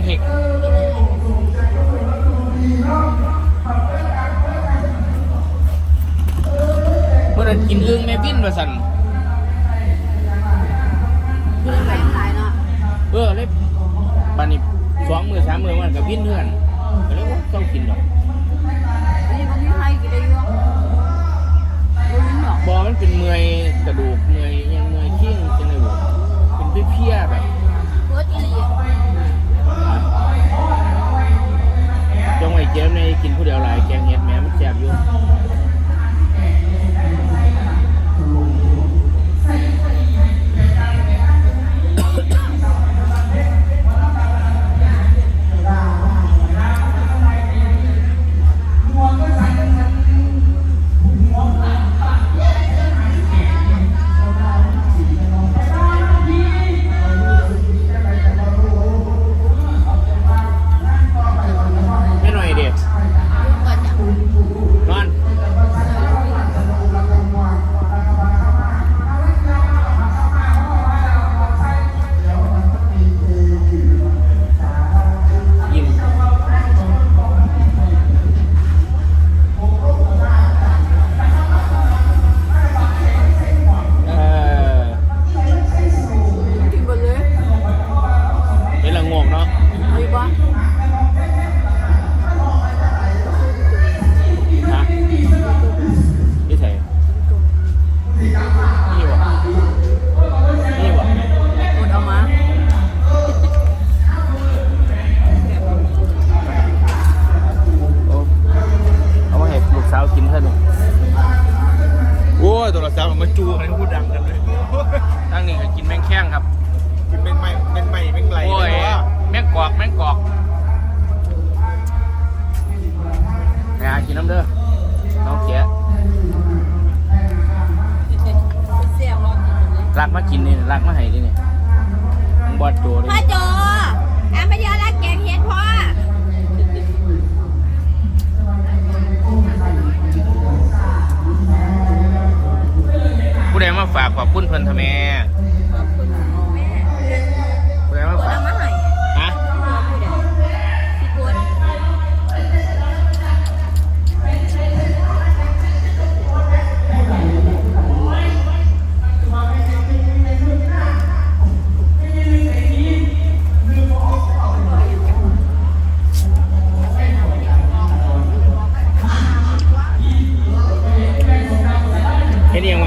งเห็กเมื่อกินอึ้งแม่บิ้นปรสั่นเออเล็บปานิบสองมือสามมือมันกับวิ่นเพื่อน รักมากินนี่รักมาให้ดิเนี่มึงบอดตัดิพ่อโจอามาเยอะรักแกงเห็ดพ่อผู้ใดมาฝากขอบคุณเพิ่นทำไม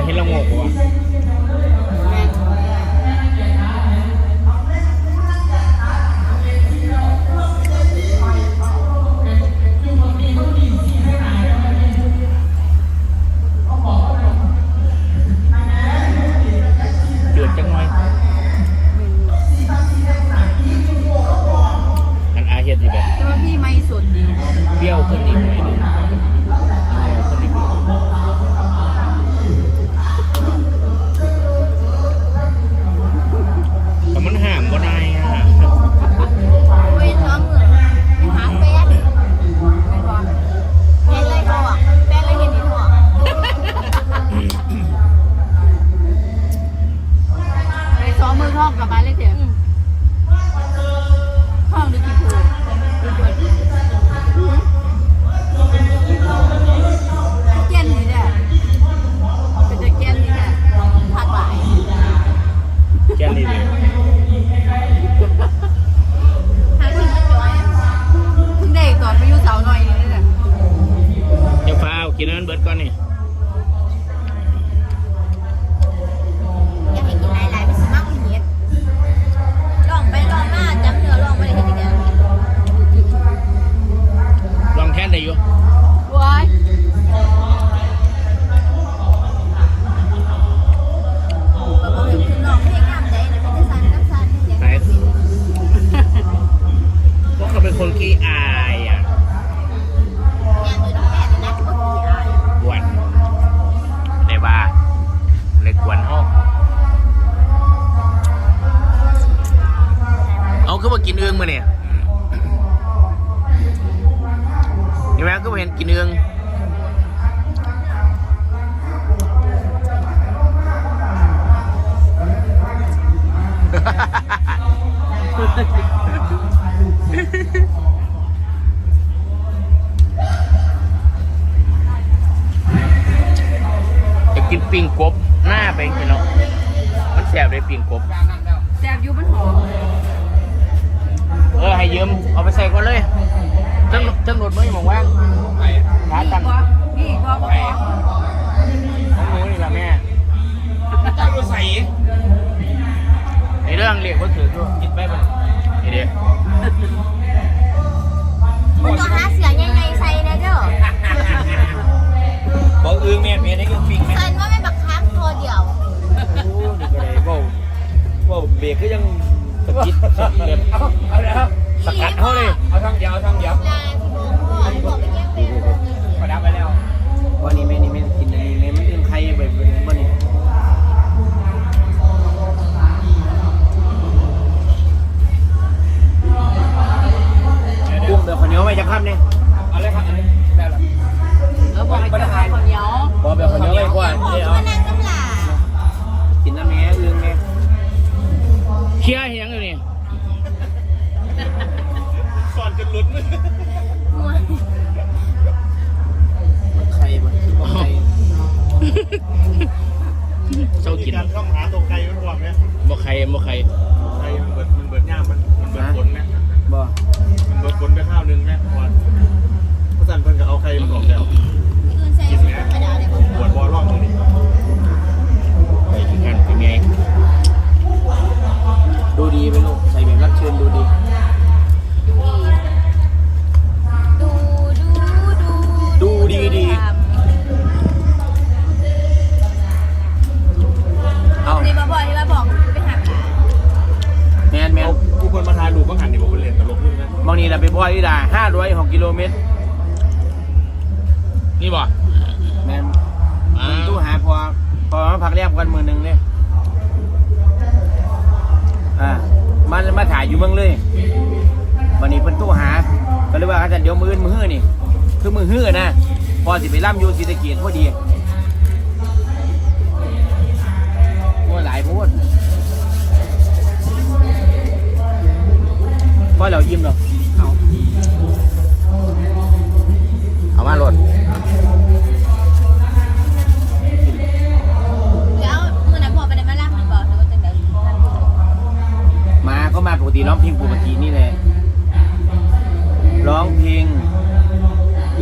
เห็นละโงกว่ะ kinaan berkani. ปิ่งกบแซ่บอยู่มันหอมเออให้ยืมเอาไปใส่ก่อนเลยจังจังรถไม่มองว่างขาตังค์บ่นี่บ่บ่บ่ของหนูนี่แหละแม่เจ้าดูใส่ในเรื่องเรียกว่าถือด้วยคิดไปบ่นี่เสะกิดสะกิดแบบเอาเลยครับสกัดเขาเลยเอาช่องเดียวเอาช่องเดียวลาที่โมงพ่อบอกไปแย่งเป็นพอดับไปแล้ววันนี้ไม่นี่ไม่กินอันนี้แม่ไม่กินไข่แบบวันนี้กุ้งแบบข้าวเหนียวไม่จะข้ามเนี่ย มว่าใคร นนะบางทีเราไปพ่อยที่ด่าห้าร้อยหกกิโลเมตรนี่บ่แมนอ่ามึงตู้หาพอพอมาพักแรกกันมือหนึ่งเนี่ยอ่ามันมาถ่ายอยู่เมืองเลยวันนี้เพิ่นตู้หา ก็เลยว่าอาจารย์เดี๋ยวมืออื่นมือฮื้อนี่ คือมือฮื้อนะ พอสิไปล่ำอยู่ศรีสะเกียพอดีโอ้ยหลายโพด พอเรายิ้มหรอกเอาเอามาโหลดแล้วมื่อนั้นพอไปได้มาล่างหรือเปล่าหรือว่าจังไดมาก็มาปกติร้องเพลงปกตินี่แหละร้องเพลง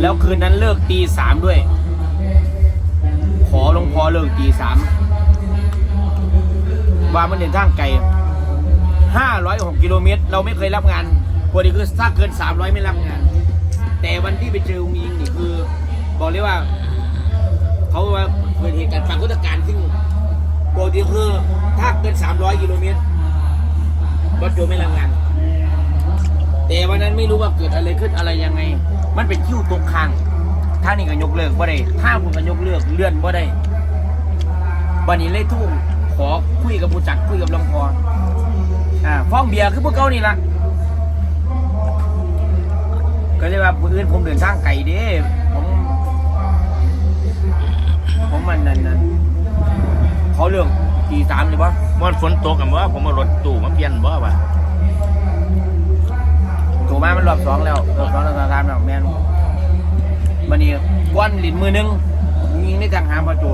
แล้วคืนนั้นเลิกตีสามด้วย ขอหลวงพอเลิกตีสามว่ามันเดินทางไกล ห้าร้อยหกกิโลเมตรเราไม่เคยรับงานปกติคือถ้าเกินสามร้อยไม่รับงาน แต่วันที่ไปเจออุ้งยิงนี่คือ บอกเลยว่า เขาว่าเกิดเหตุการณ์ปรากฏการณ์ซึ่งปกติคือถ้าเกินสามร้อยกิโลเมตรรถโจไม่รับงาน แต่วันนั้นไม่รู้ว่าเกิดอะไรขึ้นอะไรยังไง มันเป็นคิวตกค้างท่านี่ก็ยกเลิกบ่ได้ท่างผมก็ยกเลิกเลื่อนบ่ได้วันนี้เลยทุ่งขอคุยกับผู้จัดคุยกับรองพอ อ่าฟ้องเบียร์คือพวกเก่านี่ละก็เลยว่าผู้อื่นผมเดินทางไกลเด้ผมผมมันนั่นนั่นเขาเรื่องตีสามเลยปะมันฝนตกกันบ่ผมเอารถตู้มาเปลี่ยนบ่วะถูกไหมมันรอบสองแล้วรอบสองรอบสามแล้วแมนวันนี้ก้อนหลินมือหนึงยิงได้จังหาประจู